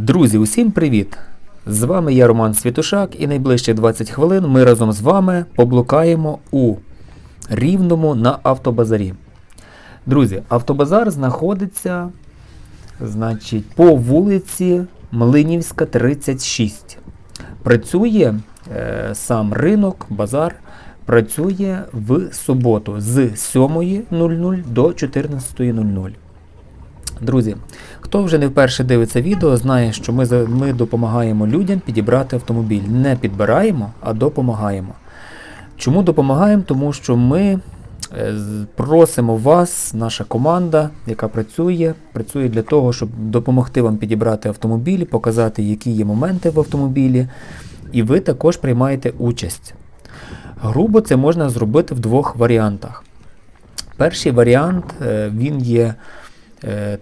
Друзі, усім привіт! З вами я Роман Світушак і найближчі 20 хвилин ми разом з вами поблукаємо у Рівному на автобазарі. Друзі, автобазар знаходиться значить, по вулиці Млинівська, 36. Працює е, сам ринок, базар, працює в суботу з 7.00 до 14.00. Друзі, хто вже не вперше дивиться відео, знає, що ми, ми допомагаємо людям підібрати автомобіль. Не підбираємо, а допомагаємо. Чому допомагаємо? Тому що ми е, просимо вас, наша команда, яка працює, працює для того, щоб допомогти вам підібрати автомобіль, показати, які є моменти в автомобілі, і ви також приймаєте участь. Грубо це можна зробити в двох варіантах. Перший варіант е, він є,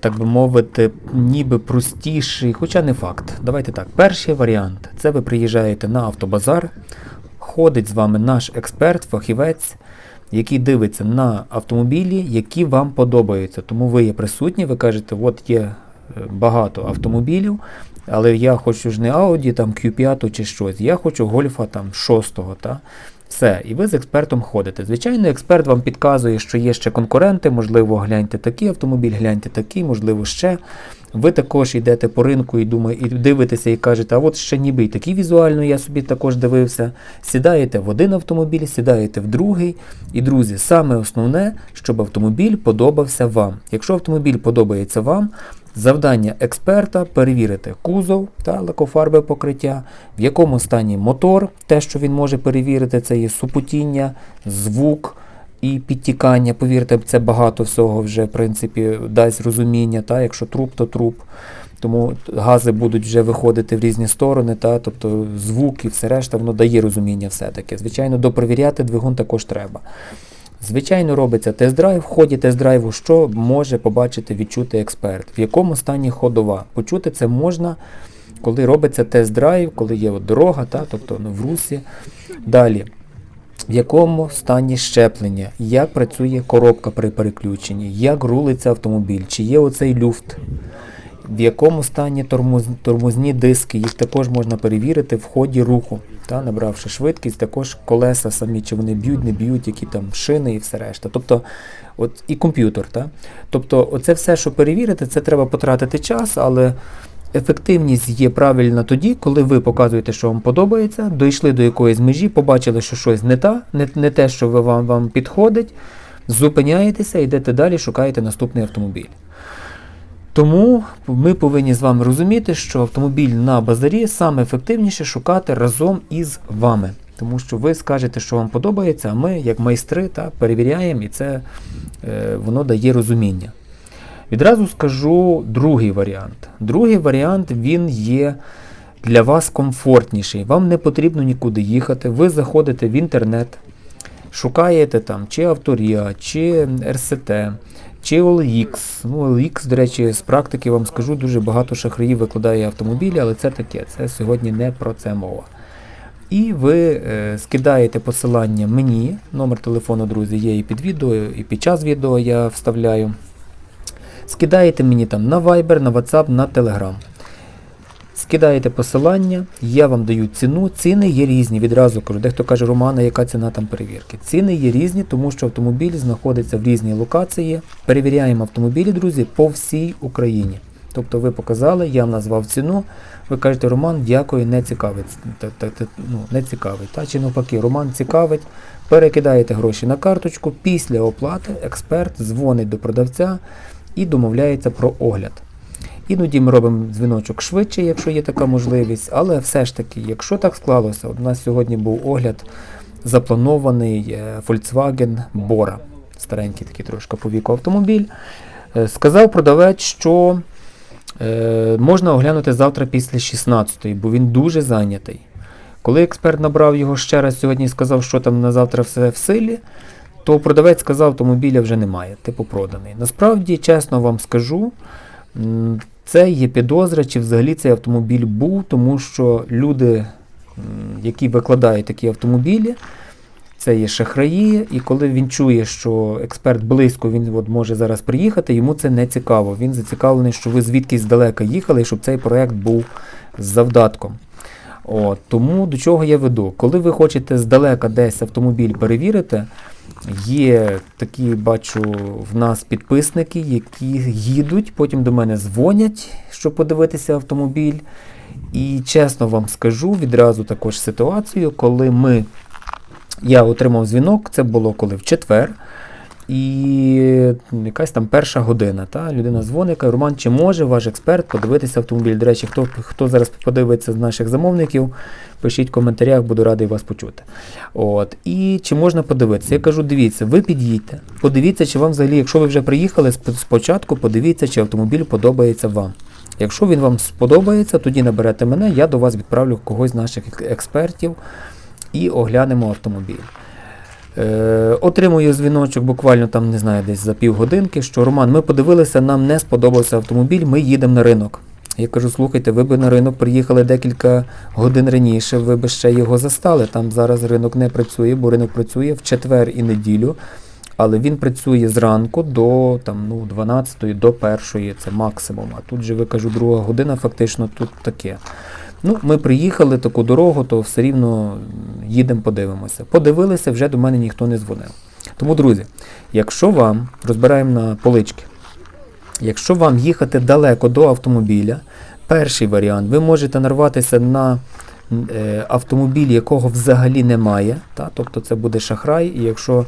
так би мовити, ніби простіший, хоча не факт. Давайте так. Перший варіант це ви приїжджаєте на автобазар, ходить з вами наш експерт, фахівець, який дивиться на автомобілі, які вам подобаються. Тому ви є присутні, ви кажете, от є е, багато автомобілів, але я хочу ж не Audi, там Q5 чи щось, я хочу гольфа там 6 та? Все, і ви з експертом ходите. Звичайно, експерт вам підказує, що є ще конкуренти, можливо, гляньте такий автомобіль, гляньте такий, можливо, ще. Ви також йдете по ринку і думаєте, і дивитеся і кажете, а от ще ніби і такий візуально я собі також дивився. Сідаєте в один автомобіль, сідаєте в другий. І, друзі, саме основне, щоб автомобіль подобався вам. Якщо автомобіль подобається вам, завдання експерта перевірити кузов та лакофарбе покриття, в якому стані мотор, те, що він може перевірити, це є супутіння, звук і підтікання. Повірте, це багато всього вже в принципі дасть розуміння. Та? Якщо труп, то труп. Тому гази будуть вже виходити в різні сторони, та? тобто звук і все решта, воно дає розуміння все-таки. Звичайно, допровіряти двигун також треба. Звичайно, робиться тест-драйв. В ході тест-драйву що може побачити, відчути експерт, в якому стані ходова. Почути це можна, коли робиться тест-драйв, коли є от дорога, та, тобто ну, в русі. Далі. В якому стані щеплення, як працює коробка при переключенні, як рулиться автомобіль, чи є оцей люфт, в якому стані тормоз, тормозні диски, їх також можна перевірити в ході руху, та, набравши швидкість, також колеса самі, чи вони б'ють, не б'ють, які там шини і все решта. Тобто, от, і комп'ютер. Та? Тобто, оце все, що перевірити, це треба потратити час, але ефективність є правильна тоді, коли ви показуєте, що вам подобається, дійшли до якоїсь межі, побачили, що щось не та, не, не те, що вам, вам підходить, зупиняєтеся, йдете далі, шукаєте наступний автомобіль. Тому ми повинні з вами розуміти, що автомобіль на базарі саме ефективніше шукати разом із вами. Тому що ви скажете, що вам подобається, а ми, як майстри, та, перевіряємо, і це е, воно дає розуміння. Відразу скажу другий варіант. Другий варіант він є для вас комфортніший. Вам не потрібно нікуди їхати. Ви заходите в інтернет, шукаєте там чи Авторія, чи РСТ, чи OLX. Ну, OLX, до речі, з практики вам скажу, дуже багато шахраїв викладає автомобілі, але це таке, це сьогодні не про це мова. І ви е, скидаєте посилання мені, номер телефону, друзі, є і під відео, і під час відео я вставляю. Скидаєте мені там на Viber, на WhatsApp, на Telegram. Скидаєте посилання, я вам даю ціну. Ціни є різні. Відразу кажу, дехто каже, Романа, яка ціна там перевірки. Ціни є різні, тому що автомобіль знаходиться в різній локації. Перевіряємо автомобілі, друзі, по всій Україні. Тобто ви показали, я назвав ціну. Ви кажете, Роман, дякую, не цікавить. Ну, не цікавить. Та, чи навпаки, Роман цікавить. Перекидаєте гроші на карточку. Після оплати експерт дзвонить до продавця і домовляється про огляд. Іноді ми робимо дзвіночок швидше, якщо є така можливість, але все ж таки, якщо так склалося, у нас сьогодні був огляд запланований е, Volkswagen Bora, старенький такий трошки по віку автомобіль. Е, Сказав продавець, що е, можна оглянути завтра після 16-ї, бо він дуже зайнятий. Коли експерт набрав його ще раз сьогодні і сказав, що там на завтра все в силі, то продавець сказав, автомобіля вже немає, типу проданий. Насправді, чесно вам скажу, це є підозра, чи взагалі цей автомобіль був, тому що люди, які викладають такі автомобілі, це є шахраї, і коли він чує, що експерт близько, він от може зараз приїхати, йому це не цікаво. Він зацікавлений, що ви звідкись здалека їхали, і щоб цей проект був з завдатком. От, тому до чого я веду? Коли ви хочете здалека десь автомобіль перевірити, є такі, бачу, в нас підписники, які їдуть, потім до мене дзвонять, щоб подивитися автомобіль. І чесно вам скажу відразу також ситуацію, коли ми, я отримав дзвінок, це було коли в четвер. І якась там перша година. Та? Людина дзвонить, каже, Роман, чи може ваш експерт подивитися автомобіль? До речі, хто, хто зараз подивиться з наших замовників, пишіть в коментарях, буду радий вас почути. От. І чи можна подивитися? Я кажу, дивіться, ви під'їдьте, подивіться, чи вам взагалі, якщо ви вже приїхали спочатку, подивіться, чи автомобіль подобається вам. Якщо він вам сподобається, тоді наберете мене, я до вас відправлю когось з наших експертів і оглянемо автомобіль. Е, отримую дзвіночок буквально там, не знаю, десь за півгодинки, що Роман, ми подивилися, нам не сподобався автомобіль, ми їдемо на ринок. Я кажу, слухайте, ви би на ринок приїхали декілька годин раніше, ви би ще його застали. Там зараз ринок не працює, бо ринок працює в четвер і неділю, але він працює зранку до там, ну, 12 до 1 це максимум. А тут же ви кажу, друга година, фактично тут таке. Ну, ми приїхали таку дорогу, то все рівно їдемо, подивимося. Подивилися, вже до мене ніхто не дзвонив. Тому, друзі, якщо вам розбираємо на полички, якщо вам їхати далеко до автомобіля, перший варіант, ви можете нарватися на е, автомобіль, якого взагалі немає. Та? Тобто це буде шахрай, і якщо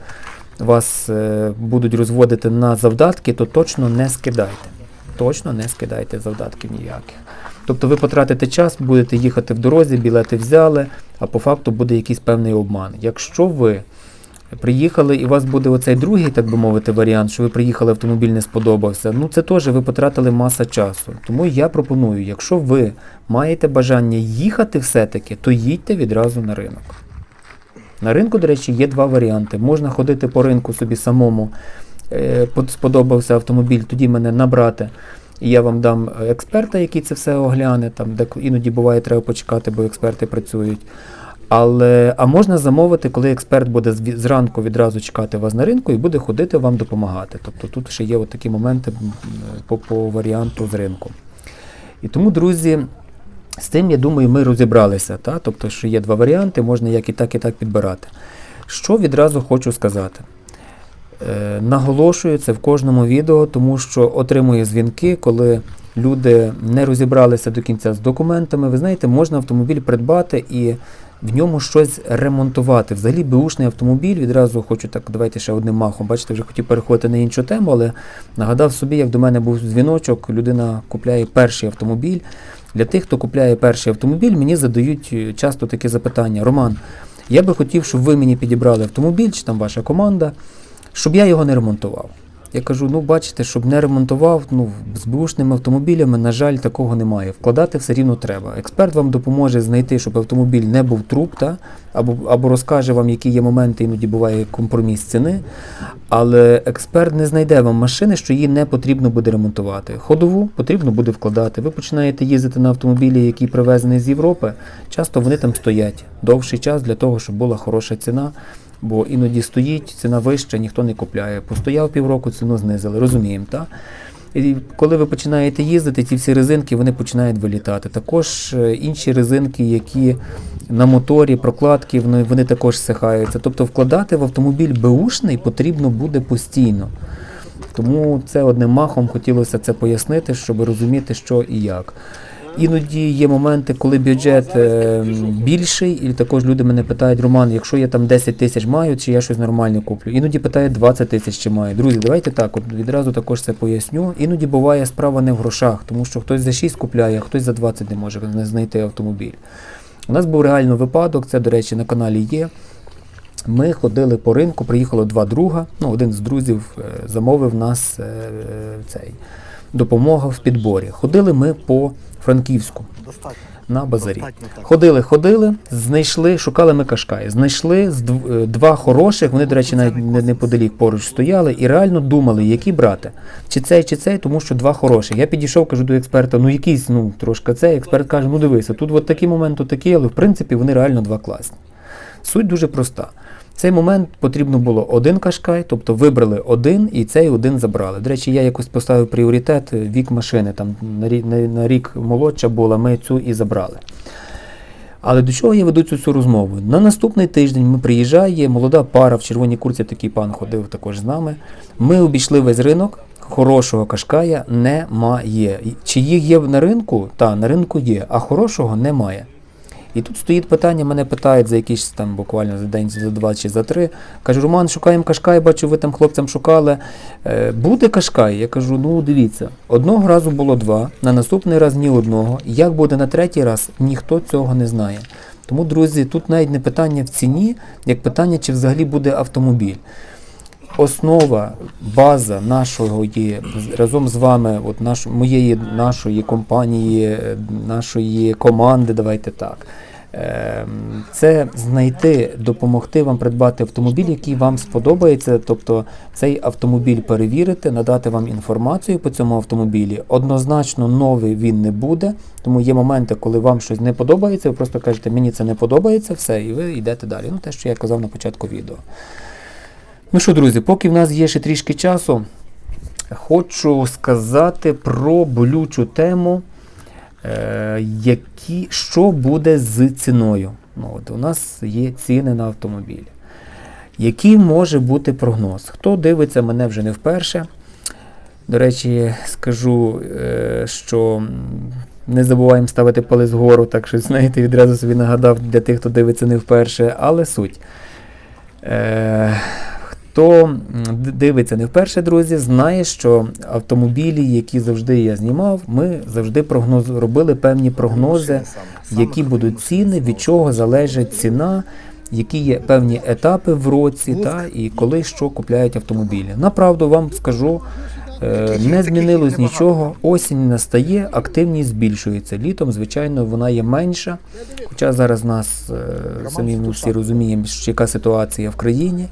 вас е, будуть розводити на завдатки, то точно не скидайте. Точно не скидайте завдатків ніяких. Тобто ви потратите час, будете їхати в дорозі, білети взяли, а по факту буде якийсь певний обман. Якщо ви приїхали і у вас буде оцей другий, так би мовити, варіант, що ви приїхали, автомобіль не сподобався, ну це теж ви потратили маса часу. Тому я пропоную, якщо ви маєте бажання їхати все-таки, то їдьте відразу на ринок. На ринку, до речі, є два варіанти. Можна ходити по ринку собі самому, е, сподобався автомобіль, тоді мене набрати. Я вам дам е, експерта, який це все огляне. Там, де іноді буває, треба почекати, бо експерти працюють. Але, а можна замовити, коли експерт буде зранку відразу чекати вас на ринку і буде ходити вам допомагати. Тобто тут ще є такі моменти по, по варіанту з ринку. І тому, друзі, з цим, я думаю, ми розібралися. Та? Тобто, що є два варіанти, можна як і так, і так підбирати. Що відразу хочу сказати. Е, наголошую це в кожному відео, тому що отримую дзвінки, коли люди не розібралися до кінця з документами. Ви знаєте, можна автомобіль придбати і в ньому щось ремонтувати. Взагалі, беушний автомобіль, відразу хочу так, давайте ще одним махом. Бачите, вже хотів переходити на іншу тему, але нагадав собі, як до мене був дзвіночок, людина купляє перший автомобіль. Для тих, хто купляє перший автомобіль, мені задають е, часто таке запитання: Роман, я би хотів, щоб ви мені підібрали автомобіль, чи там ваша команда, щоб я його не ремонтував. Я кажу, ну бачите, щоб не ремонтував, ну з бушними автомобілями, на жаль, такого немає. Вкладати все рівно треба. Експерт вам допоможе знайти, щоб автомобіль не був труп, та? Або, або розкаже вам, які є моменти, іноді буває компроміс ціни. Але експерт не знайде вам машини, що її не потрібно буде ремонтувати. Ходову потрібно буде вкладати. Ви починаєте їздити на автомобілі, які привезені з Європи. Часто вони там стоять довший час для того, щоб була хороша ціна. Бо іноді стоїть, ціна вища, ніхто не купляє. Постояв півроку, ціну знизили, розуміємо, так? І коли ви починаєте їздити, ці всі резинки вони починають вилітати. Також е, інші резинки, які на моторі, прокладки, вони, вони також сихаються. Тобто вкладати в автомобіль беушний потрібно буде постійно. Тому це одним махом хотілося це пояснити, щоб розуміти, що і як. Іноді є моменти, коли бюджет е, більший, і також люди мене питають, Роман, якщо я там 10 тисяч маю, чи я щось нормальне куплю. Іноді питають 20 тисяч чи маю. Друзі, давайте так, от відразу також це поясню. Іноді буває справа не в грошах, тому що хтось за 6 купляє, а хтось за 20 не може знайти автомобіль. У нас був реально випадок, це, до речі, на каналі є. Ми ходили по ринку, приїхало два друга. Ну, один з друзів е, замовив нас е, цей допомога в підборі. Ходили ми по Франківську на базарі. Ходили, ходили, знайшли, шукали ми кашкай. Знайшли е, два хороших, вони, до речі, навіть неподалік поруч стояли і реально думали, які брати. Чи цей, чи цей, тому що два хороших. Я підійшов, кажу до експерта, ну якийсь, ну трошки цей. Експерт каже, ну дивися, тут от такий момент, тут такий, але в принципі вони реально два класні. Суть дуже проста. Цей момент потрібно було один кашкай, тобто вибрали один і цей один забрали. До речі, я якось поставив пріоритет е, вік машини, там на рік, молодша була, ми цю і забрали. Але до чого я веду цю всю розмову? На наступний тиждень ми приїжджає молода пара в червоній курці, такий пан ходив також з нами. Ми обійшли весь ринок, хорошого кашкая немає. Чи їх є на ринку? Та, на ринку є, а хорошого немає. І тут стоїть питання, мене питають за якийсь там буквально за день, за два чи за три. Кажу, Роман, шукаємо кашкай, бачу, ви там хлопцям шукали. Е, буде кашкай? Я кажу, ну дивіться, одного разу було два, на наступний раз ні одного. Як буде на третій раз, ніхто цього не знає. Тому, друзі, тут навіть не питання в ціні, як питання, чи взагалі буде автомобіль. Основа, база нашого є разом з вами, от наш, моєї нашої компанії, е, нашої команди, давайте так. Ем, Це знайти, допомогти вам придбати автомобіль, який вам сподобається, тобто цей автомобіль перевірити, надати вам інформацію по цьому автомобілі. Однозначно новий він не буде, тому є моменти, коли вам щось не подобається, ви просто кажете, мені це не подобається, все, і ви йдете далі. Ну, те, що я казав на початку відео. Ну що, друзі, поки в нас є ще трішки часу, хочу сказати про болючу тему, е, які, що буде з ціною. Ну, от, у нас є ціни на автомобілі. Який може бути прогноз? Хто дивиться мене вже не вперше? До речі, скажу, е, що не забуваємо ставити палець вгору, так що, знаєте, відразу собі нагадав для тих, хто дивиться не вперше, але суть. Е, Хто дивиться не вперше, друзі, знає, що автомобілі, які завжди я знімав, ми завжди прогноз, робили певні прогнози, які будуть ціни, від чого залежить ціна, які є певні етапи в році, та, і коли що купляють автомобілі. Направду вам скажу, е, не змінилось нічого. Осінь настає, активність збільшується. Літом, звичайно, вона є менша. Хоча зараз нас е, самі ми всі розуміємо, що яка ситуація в країні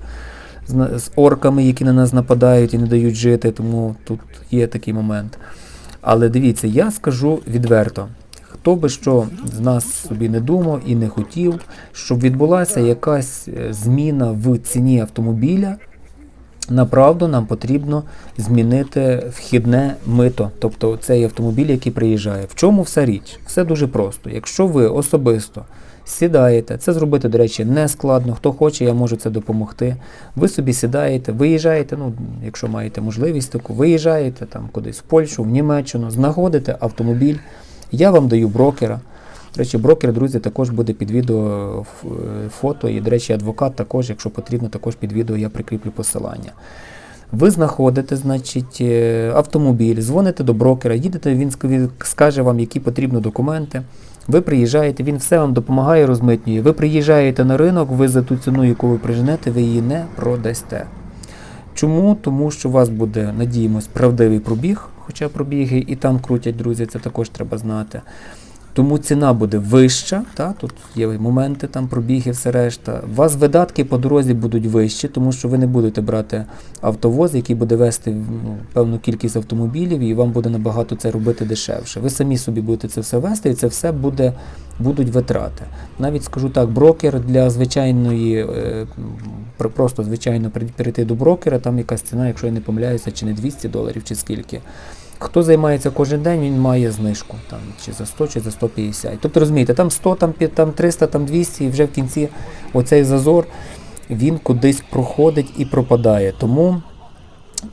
з, орками, які на нас нападають і не дають жити, тому тут є такий момент. Але дивіться, я скажу відверто. Хто би що з нас собі не думав і не хотів, щоб відбулася якась е, зміна в ціні автомобіля, направду нам потрібно змінити вхідне мито, тобто цей автомобіль, який приїжджає. В чому вся річ? Все дуже просто. Якщо ви особисто сідаєте, це зробити, до речі, не складно. Хто хоче, я можу це допомогти. Ви собі сідаєте, виїжджаєте, ну, якщо маєте можливість таку, виїжджаєте там кудись в Польщу, в Німеччину, знаходите автомобіль. Я вам даю брокера. До речі, брокер, друзі, також буде під відео е, фото. І, до речі, адвокат також, якщо потрібно, також під відео я прикріплю посилання. Ви знаходите, значить, е, автомобіль, дзвоните до брокера, їдете, він скаже вам, які потрібні документи. Ви приїжджаєте, він все вам допомагає, розмитнює. Ви приїжджаєте на ринок, ви за ту ціну, яку ви приженете, ви її не продасте. Чому? Тому що у вас буде, надіємось, правдивий пробіг, хоча пробіги і там крутять, друзі, це також треба знати. Тому ціна буде вища, та, тут є моменти, там пробіги, все решта. У вас видатки по дорозі будуть вищі, тому що ви не будете брати автовоз, який буде вести ну, певну кількість автомобілів, і вам буде набагато це робити дешевше. Ви самі собі будете це все вести, і це все буде, будуть витрати. Навіть скажу так, брокер для звичайної, е, просто звичайно перейти до брокера, там якась ціна, якщо я не помиляюся, чи не 200 доларів, чи скільки. Хто займається кожен день, він має знижку там, чи за 100, чи за 150. Тобто розумієте, там 100, там, пі- там 300, там 200, і вже в кінці оцей зазор він кудись проходить і пропадає. Тому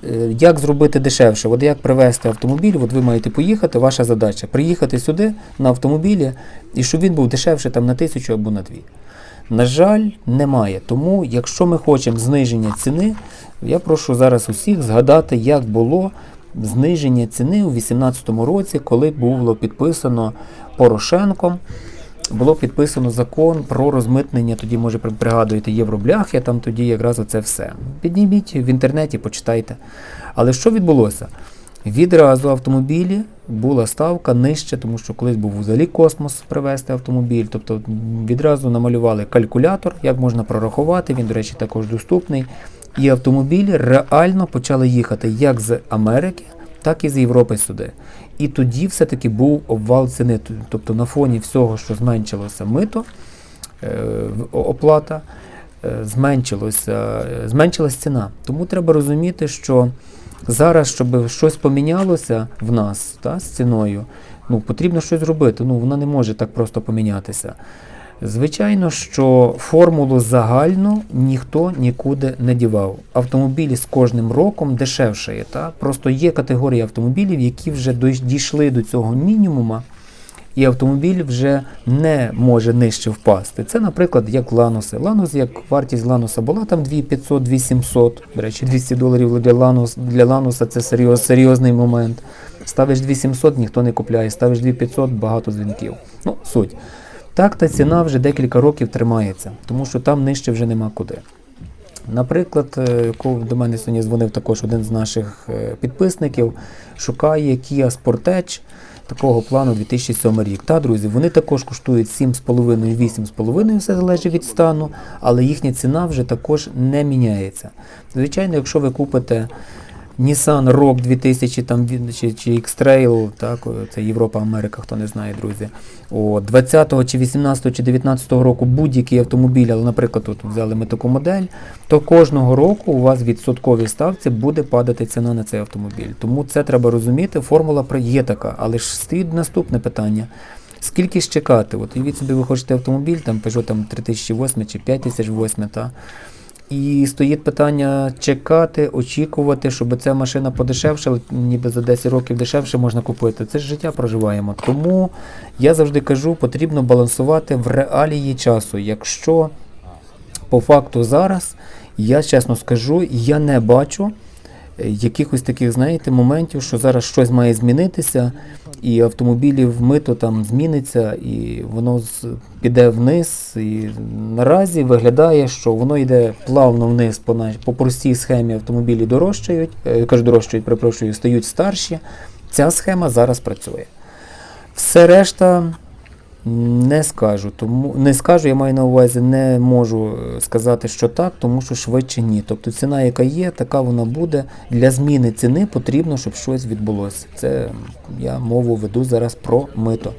е, як зробити дешевше? От як привезти автомобіль, от ви маєте поїхати, ваша задача приїхати сюди на автомобілі, і щоб він був дешевше там, на тисячу або на дві. На жаль, немає. Тому, якщо ми хочемо зниження ціни, я прошу зараз усіх згадати, як було зниження ціни у 2018 році, коли було підписано Порошенком. Було підписано закон про розмитнення, тоді, може, при- пригадуєте, євробляхи, там тоді якраз оце все. Підніміть в інтернеті, почитайте. Але що відбулося? Відразу автомобілі була ставка нижче, тому що колись був взагалі космос привезти автомобіль. Тобто відразу намалювали калькулятор, як можна прорахувати. Він, до речі, також доступний. І автомобілі реально почали їхати як з Америки, так і з Європи сюди. І тоді все-таки був обвал ціни. Тобто на фоні всього, що зменшилося мито, е, оплата, е, зменшилося, е, зменшилась ціна. Тому треба розуміти, що зараз, щоб щось помінялося в нас та, з ціною, ну, потрібно щось зробити. Ну, вона не може так просто помінятися. Звичайно, що формулу загальну ніхто нікуди не дівав. Автомобілі з кожним роком дешевшає. Просто є категорії автомобілів, які вже дійшли до цього мінімума, і автомобіль вже не може нижче впасти. Це, наприклад, як Лануси. Ланус, як вартість Лануса була там 2500-2700. До речі, 200 доларів для, Ланус, для Лануса це серйоз, серйозний момент. Ставиш 2700, ніхто не купляє, ставиш 2500, багато дзвінків. Ну, суть. Так та ціна вже декілька років тримається, тому що там нижче вже нема куди. Наприклад, е, до мене сьогодні дзвонив також один з наших е, підписників, шукає Kia Sportage такого плану 2007 рік. Та, друзі, вони також коштують 7,5-8,5, все залежить від стану, але їхня ціна вже також не міняється. Звичайно, якщо ви купите Nissan Rogue 2000 там, чи, чи X-Trail, так, це Європа, Америка, хто не знає, друзі. О, 20 чи 18 чи 19 року будь-який автомобіль, але, наприклад, тут взяли ми таку модель, то кожного року у вас в відсотковій ставці буде падати ціна на цей автомобіль. Тому це треба розуміти, формула є така, але ж стоїть наступне питання. Скільки ж чекати? От уявіть собі, ви хочете автомобіль, там Peugeot там, 3008 чи 5008, та? І стоїть питання чекати, очікувати, щоб ця машина подешевшала, ніби за 10 років дешевше можна купити. Це ж життя проживаємо. Тому я завжди кажу, потрібно балансувати в реалії часу. Якщо по факту зараз, я чесно скажу, я не бачу якихось таких, знаєте, моментів, що зараз щось має змінитися, і автомобілів мито там зміниться, і воно піде вниз. І наразі виглядає, що воно йде плавно вниз по, наш- по простій схемі автомобілі дорожчають, е, кажу, дорожчають, перепрошую, стають старші. Ця схема зараз працює. Все решта не скажу. Тому не скажу, я маю на увазі, не можу е, сказати, що так, тому що швидше ні. Тобто ціна, яка є, така вона буде. Для зміни ціни потрібно, щоб щось відбулося. Це я мову веду зараз про мито.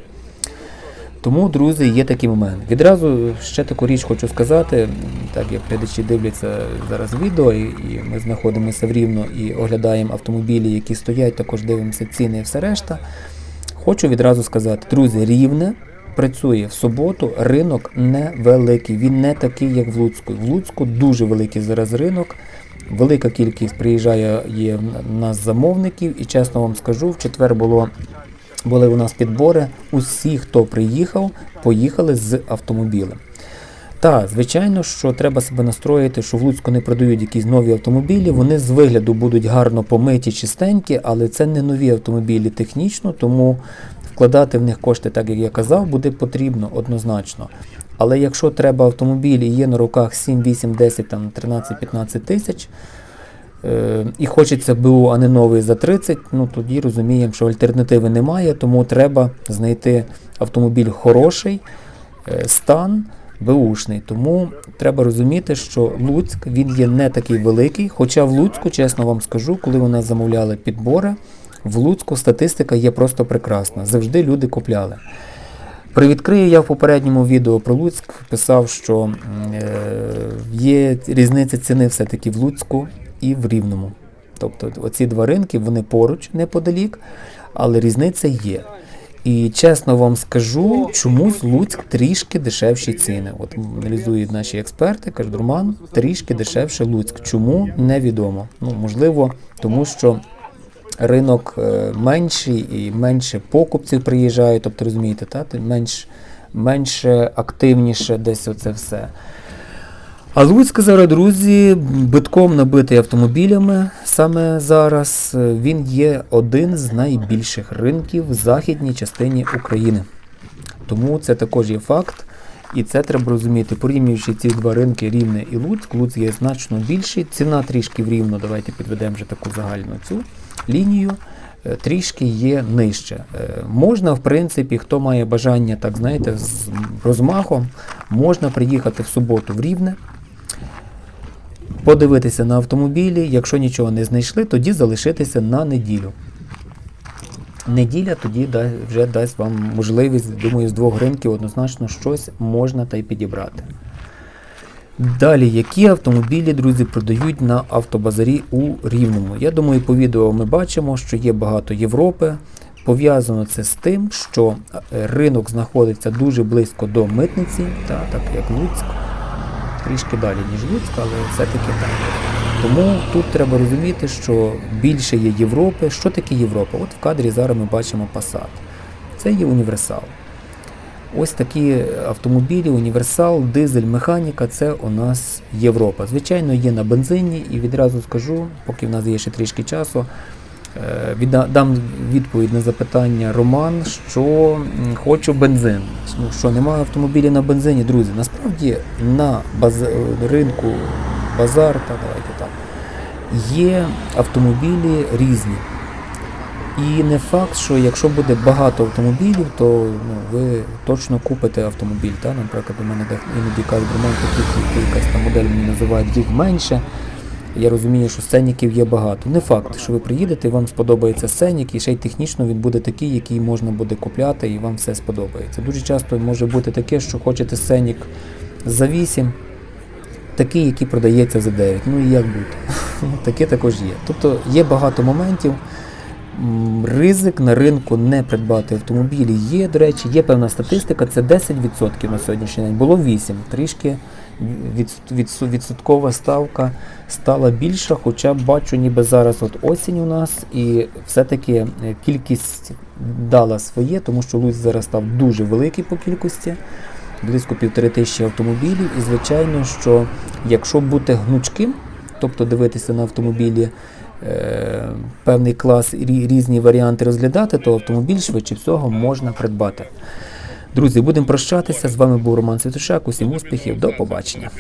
Тому, друзі, є такий момент. Відразу ще таку річ хочу сказати, так як глядачі дивляться зараз відео, і, і ми знаходимося в Рівно і оглядаємо автомобілі, які стоять, також дивимося ціни і все решта. Хочу відразу сказати, друзі, рівне працює в суботу, ринок невеликий. Він не такий, як в Луцьку. В Луцьку дуже великий зараз ринок. Велика кількість приїжджає є в нас замовників, і чесно вам скажу, в четвер було були у нас підбори. Усі, хто приїхав, поїхали з автомобілем. Так, звичайно, що треба себе настроїти, що в Луцьку не продають якісь нові автомобілі. Вони з вигляду будуть гарно помиті, чистенькі, але це не нові автомобілі технічно, тому вкладати в них кошти, так як я казав, буде потрібно однозначно. Але якщо треба автомобіль і є на руках 7, 8, 10, там, 13, 15 тисяч, е, і хочеться БУ, а не новий за 30, ну тоді розуміємо, що альтернативи немає, тому треба знайти автомобіль хороший, е, стан, Беушний. Тому треба розуміти, що Луцьк він є не такий великий. Хоча в Луцьку, чесно вам скажу, коли у нас замовляли підбори, в Луцьку статистика є просто прекрасна. Завжди люди купляли. Привідкрию я в попередньому відео про Луцьк писав, що е, є різниця ціни все-таки в Луцьку і в Рівному. Тобто оці два ринки вони поруч неподалік, але різниця є. І чесно вам скажу, чомусь Луцьк трішки дешевші ціни. От аналізують наші експерти, кажуть, Роман, трішки дешевше Луцьк. Чому невідомо. Ну, можливо, тому що ринок е, менший і менше покупців приїжджають, тобто розумієте, та? Менш, менше активніше десь оце все. А Луцьк зараз, друзі, битком набитий автомобілями саме зараз. Він є один з найбільших ринків в західній частині України. Тому це також є факт. І це треба розуміти, порівнюючи ці два ринки Рівне і Луцьк, Луцьк є значно більший. Ціна трішки в Рівно, давайте підведемо вже таку загальну цю лінію, е, трішки є нижче. Е, Можна, в принципі, хто має бажання, так знаєте, з розмахом, можна приїхати в суботу в Рівне, подивитися на автомобілі. Якщо нічого не знайшли, тоді залишитися на неділю. Неділя тоді вже дасть вам можливість, думаю, з двох ринків однозначно щось можна та й підібрати. Далі, які автомобілі, друзі, продають на автобазарі у Рівному? Я думаю, по відео ми бачимо, що є багато Європи. Пов'язано це з тим, що е, ринок знаходиться дуже близько до митниці, та, так як Луцьк, трішки далі, ніж Луцьк, але все-таки так. Тому тут треба розуміти, що більше є Європи. Що таке Європа? От в кадрі зараз ми бачимо Passat. Це є універсал. Ось такі автомобілі, універсал, дизель, механіка це у нас Європа. Звичайно, є на бензині, і відразу скажу, поки в нас є ще трішки часу, е, дам відповідь на запитання Роман, що хочу бензин. Ну що, немає автомобілів на бензині, друзі. Насправді на баз... ринку базар, та давайте так, є автомобілі різні. І не факт, що якщо буде багато автомобілів, то ну, ви точно купите автомобіль. Та? Наприклад, у мене іноді кажуть, Роман, таких якась там модель мені називають їх менше. Я розумію, що сценіків є багато. Не факт, що ви приїдете, вам сподобається сценік, і ще й технічно він буде такий, який можна буде купляти, і вам все сподобається. Дуже часто може бути таке, що хочете сценік за 8, такий, який продається за 9. Ну і як бути? Таке також є. Тобто є багато моментів. Ризик на ринку не придбати автомобілі є, до речі, є певна статистика, це 10% на сьогоднішній день. Було 8, трішки від, від, відсоткова ставка стала більша, хоча бачу, ніби зараз от осінь у нас, і все-таки е, кількість дала своє, тому що Луць зараз став дуже великий по кількості, близько півтори тисячі автомобілів. І звичайно, що якщо бути гнучким, тобто дивитися на автомобілі певний клас і різні варіанти розглядати, то автомобіль швидше всього можна придбати. Друзі, будемо прощатися. З вами був Роман Святошак. Усім успіхів, до побачення.